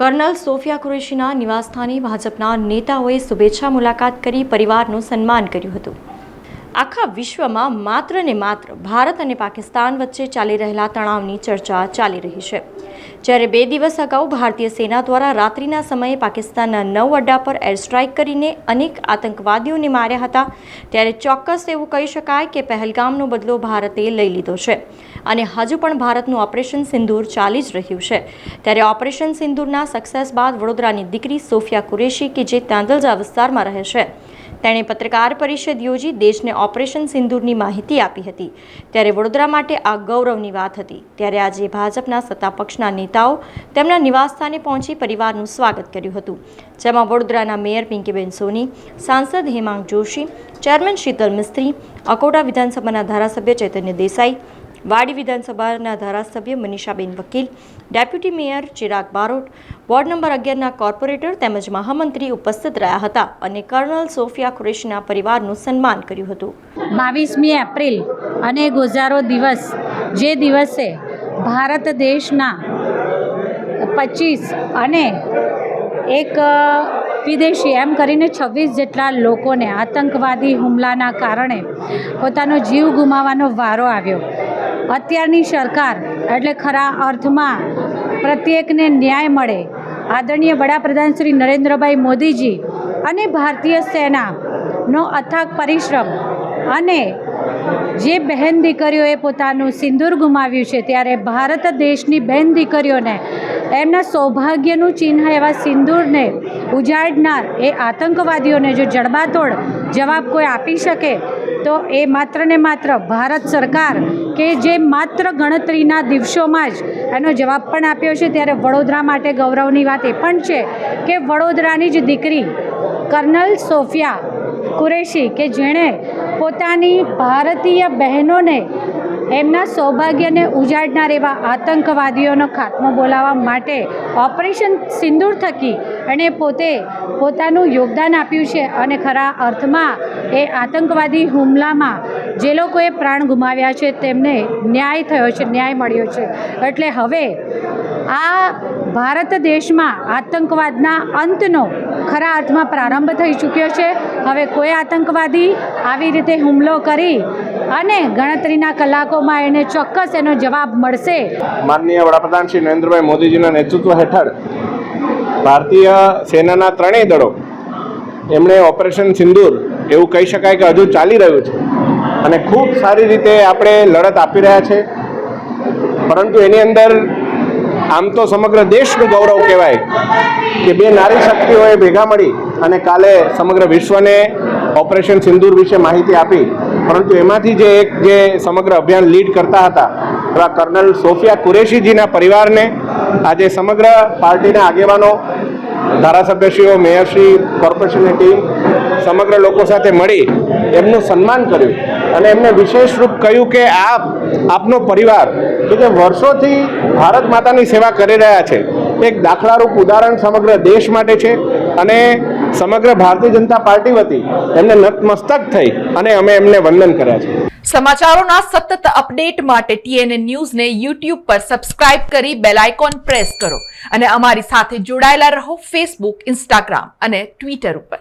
Kernel Sofia કુરેશીના નિવાસસ્થાને ભાજપના નેતાઓએ શુભેચ્છા મુલાકાત કરી પરિવારનું સન્માન કર્યું હતું. આખા વિશ્વમાં માત્ર ને માત્ર ભારત અને પાકિસ્તાન વચ્ચે ચાલી રહેલા તણાવની ચર્ચા ચાલી રહી છે. જ્યારે બે દિવસ અગાઉ ભારતીય સેના દ્વારા રાત્રિના સમયે પાકિસ્તાનના નવ અડ્ડા પર એર સ્ટ્રાઇક કરીને અનેક આતંકવાદીઓને માર્યા હતા. ત્યારે ચોક્કસ એવું કહી શકાય કે પહેલગામનો બદલો ભારતે લઈ લીધો છે અને હજુ પણ ભારતનું ઓપરેશન સિંદૂર ચાલી જ રહ્યું છે. ત્યારે ઓપરેશન સિંદૂરના સક્સેસ બાદ વડોદરાની દીકરી સોફિયા કુરેશી, કે જે તાંદલજા વિસ્તારમાં રહે છે તેણે પત્રકાર પરિષદ યોજી દેશને ઓપરેશન સિંદૂરની માહિતી આપી હતી. ત્યારે વડોદરા માટે આ ગૌરવની વાત હતી. ત્યારે આજે ભાજપના સત્તાપક્ષના નેતાઓ તેમના નિવાસસ્થાને પહોંચી પરિવારનું સ્વાગત કર્યું હતું. જેમાં વડોદરાના મેયર પિંકીબેન સોની, સાંસદ હેમાંગ જોશી, ચેરમેન શીતલ મિસ્ત્રી, અકોટા વિધાનસભાના ધારાસભ્ય ચૈતન્ય દેસાઈ વાડી વિધાનસભાના ધારાસભ્ય Manishaben Vakil, deputy mayor Chirag Barot, ward number અગિયારના corporator તેમજ મહામંત્રી ઉપસ્થિત રહ્યા હતા અને કર્નલ સોફિયા કુરેશીના પરિવારનું સન્માન કર્યું હતું. બાવીસમી એપ્રિલ અને ગોઝારો દિવસ, જે દિવસે ભારત દેશના પચીસ અને એક વિદેશી એમ કરીને છવ્વીસ જેટલા લોકોને આતંકવાદી હુમલાના કારણે પોતાનો જીવ ગુમાવવાનો વારો આવ્યો. અત્યારની સરકાર એટલે ખરા અર્થમાં પ્રત્યેકને ન્યાય મળે. આદરણીય વડાપ્રધાન શ્રી નરેન્દ્રભાઈ મોદીજી અને ભારતીય સેનાનો અથાગ પરિશ્રમ અને જે બહેન દીકરીઓએ પોતાનું સિંદૂર ગુમાવ્યું છે ત્યારે ભારત દેશની બહેન દીકરીઓને એમના સૌભાગ્યનું ચિહ્ન એવા સિંદૂરને ઉજાડનાર એ આતંકવાદીઓને જો જડબાતોડ જવાબ કોઈ આપી શકે તો એ માત્ર ને માત્ર ભારત સરકાર કે જે માત્ર ગણતરીના દિવસોમાં જ એનો જવાબ પણ આપ્યો છે, ત્યારે વડોદરા માટે ગૌરવની વાત એ પણ છે કે વડોદરાની જ દીકરી કર્નલ સોફિયા કુરેશી કે જેણે પોતાની ભારતીય બહેનોને એમના સૌભાગ્યને ઉજાડનાર એવા આતંકવાદીઓનો ખાત્મો બોલાવવા માટે ઓપરેશન સિંદૂર થકી એણે પોતે પોતાનું યોગદાન આપ્યું છે અને ખરા અર્થમાં એ આતંકવાદી હુમલામાં જે લોકોએ પ્રાણ ગુમાવ્યા છે તેમને ન્યાય થયો છે, ન્યાય મળ્યો છે. એટલે હવે આ ભારત દેશમાં આતંકવાદના અંતનો ખરા અર્થમાં પ્રારંભ થઈ ચૂક્યો છે. હવે કોઈ આતંકવાદી આવી રીતે હુમલો કરી અને ગણતરીના કલાકોમાં એને ચોક્કસ એનો જવાબ મળશે. માનનીય વડાપ્રધાન શ્રી નરેન્દ્રભાઈ મોદીજીના નેતૃત્વ હેઠળ ભારતીય સેનાના ત્રણેય દળો, એમણે ઓપરેશન સિંદૂર એવું કહી શકાય કે હજુ ચાલી રહ્યું છે અને ખૂબ સારી રીતે આપણે લડત આપી રહ્યા છે. પરંતુ એની અંદર આમ તો સમગ્ર દેશનું ગૌરવ કહેવાય કે બે નારી શક્તિઓએ ભેગા મળી અને કાલે સમગ્ર વિશ્વને ઓપરેશન સિંદૂર વિશે માહિતી આપી. પરંતુ એમાંથી જે એક જે સમગ્ર અભિયાન લીડ કરતા હતા, એવા કર્નલ સોફિયા કુરેશીજીના પરિવારને આજે સમગ્ર પાર્ટીના આગેવાનો, ધારાસભ્યશ્રીઓ, મેયરશ્રી, કોર્પોરેશનની ટીમ સમગ્ર લોકો સાથે મળી એમનું સન્માન કર્યું અને એમને વિશેષ રૂપ કહ્યું કે આપ, આપનો પરિવાર, કે જે વર્ષોથી ભારત માતાની સેવા કરી રહ્યા છે, એક દાખલારૂપ ઉદાહરણ સમગ્ર દેશ માટે છે અને સમગ્ર ભારતીય જનતા પાર્ટી વતી એમને નતમસ્તક થઈ અને અમે એમને વંદન કર્યા છે. સમાચારોના સતત અપડેટ માટે ટીએનએ ન્યૂઝને યુટ્યુબ પર સબસ્ક્રાઇબ કરી બેલ આઇકોન પ્રેસ કરો અને અમારી સાથે જોડાયેલા રહો ફેસબુક, ઇન્સ્ટાગ્રામ અને ટ્વિટર ઉપર.